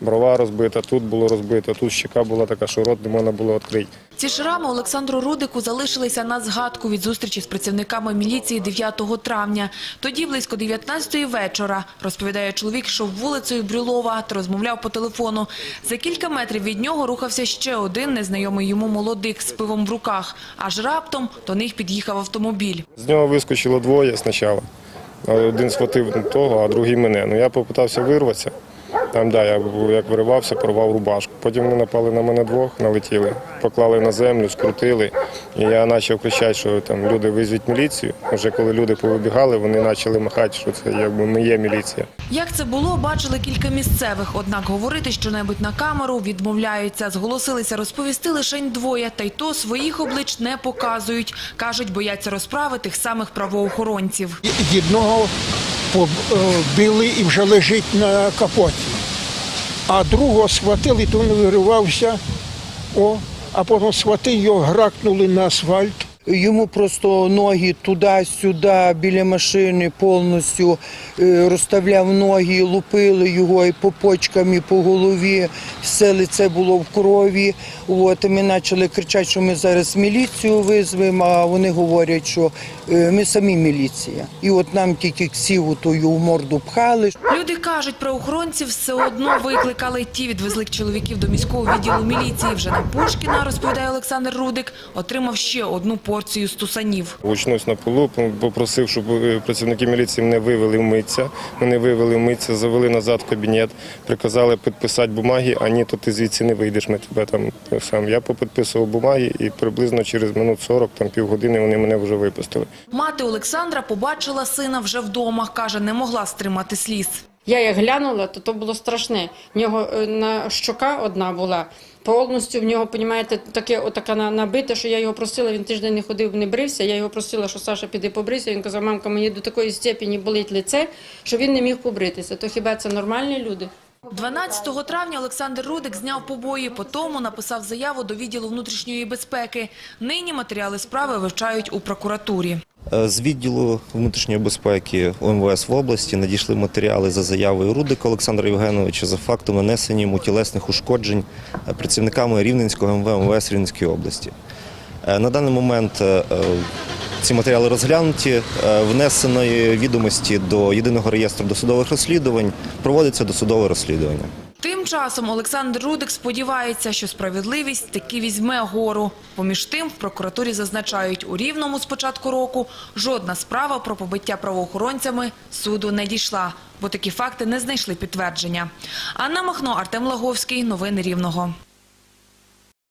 брова розбита, тут було розбито, тут щека була така, що рот не можна було відкрити. Ці шрами Олександру Рудику залишилися на згадку від зустрічі з працівниками міліції 9 травня. Тоді близько 19-ї вечора, розповідає чоловік, йшов вулицею Брюлова та розмовляв по телефону. За кілька метрів від нього рухався ще один незнайомий йому молодик з пивом в руках. Аж раптом до них під'їхав автомобіль. З нього вискочило двоє спочатку. Один схватив того, а другий мене. Ну я попитався вирватися. Там, да, я був, як виривався, порвав рубашку. Потім вони напали на мене двох, налетіли, поклали на землю, скрутили. І я почав кричати, що там люди визвіть міліцію. Вже коли люди повибігали, вони почали махати, що це якби ми є міліція. Як це було, бачили кілька місцевих. Однак говорити щонебудь на камеру відмовляються. Зголосилися розповісти лише двоє, та й то своїх облич не показують. Кажуть, бояться розправи тих самих правоохоронців. Одного побили і вже лежить на капоті, а другого схватили, то він виривався, о, а потім схватили його, гракнули на асфальт. Йому просто ноги туди-сюди біля машини повністю е, розставляв ноги, лупили його і по почкам, і по голові. Все лице було в крові. От, ми почали кричати, що ми зараз міліцію визвемо, а вони говорять, що е, ми самі міліція. І от нам тільки ксіву тою в морду пхали. Люди кажуть, правоохоронців все одно викликали. Ті відвезли чоловіків до міського відділу міліції. Вже на Пушкіна, розповідає Олександр Рудик, отримав ще одну порцію стусанів. Очнусь на полу, попросив, щоб е, працівники міліції мене вивели вмитися. Мене вивели вмитися, завели назад в кабінет, приказали підписати бумаги, а ні, то ти звідси не вийдеш, ми тебе там е, сам. Я попідписував бумаги і приблизно через минут 40, там півгодини вони мене вже випустили. Мати Олександра побачила сина вже вдома. Каже, не могла стримати сліз. Я як глянула, то то було страшне. В нього е, на щока одна була. Повністю в нього, понімаєте, таке отака на- набите, що я його просила, він тиждень не ходив, не брився. Я його просила, що Саша піди побрися. Він казав, мамка, мені до такої степені болить лице, що він не міг побритися. То хіба це нормальні люди? 12 травня Олександр Рудик зняв побої, по тому написав заяву до відділу внутрішньої безпеки. Нині матеріали справи вивчають у прокуратурі. Е, З відділу внутрішньої безпеки УМВС в області надійшли матеріали за заявою Рудика Олександра Євгеновича за фактом нанесення йому тілесних ушкоджень е, працівниками Рівненського МВ МВС Рівненської області. Е, На даний момент ці матеріали розглянуті, внесеної відомості до єдиного реєстру досудових розслідувань, проводиться досудове розслідування. Тим часом Олександр Рудик сподівається, що справедливість таки візьме гору. Поміж тим, в прокуратурі зазначають, у Рівному з початку року жодна справа про побиття правоохоронцями суду не дійшла, бо такі факти не знайшли підтвердження. Анна Махно, Артем Лаговський. Новини Рівного.